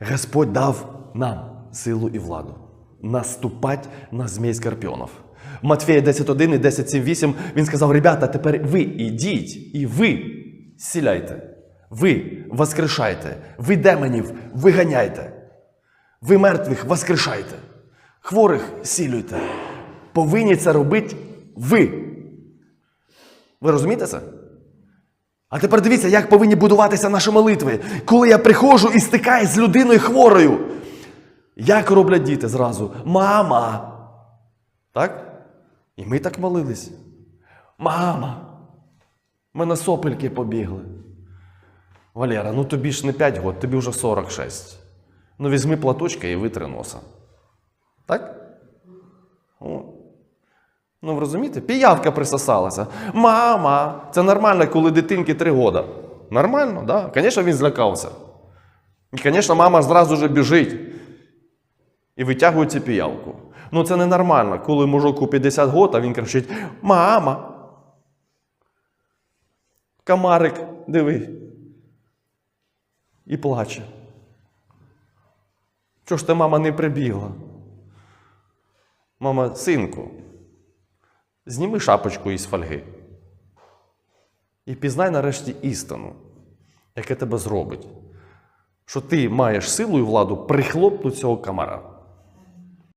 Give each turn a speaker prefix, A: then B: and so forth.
A: Господь дав нам силу і владу наступати на змій скорпіонов. Матфея 10.1 і 10.7.8 він сказав: ребята, тепер ви ідіть і ви зціляйте, ви воскрешайте, ви демонів виганяйте, ви мертвих воскрешайте, хворих зцілюйте. Повинні це робити ви. Ви розумієте це? А тепер дивіться, як повинні будуватися наші молитви. Коли я приходжу і стикаюсь з людиною хворою. Як роблять діти зразу? Мама. Так? І ми так молились. Мама. У мене сопельки побігли. Валера, ну тобі ж не 5 років, тобі вже 46. Ну візьми платочка і витри носа. Так? Ну, ви розумієте? Піявка присосалася. Мама! Це нормально, коли дитинки три года. Нормально? Да? Звісно, він злякався. І, звісно, мама зразу ж біжить і витягує цю піявку. Ну, це ненормально, коли мужику 50 років, а він кричить: Мама! Камарик, диви. І плаче. Чого ж ти, мама, не прибігла? Мама, синку, зніми шапочку із фольги. І пізнай нарешті істину, яке тебе зробить, що ти маєш силу і владу прихлопнути цього комара.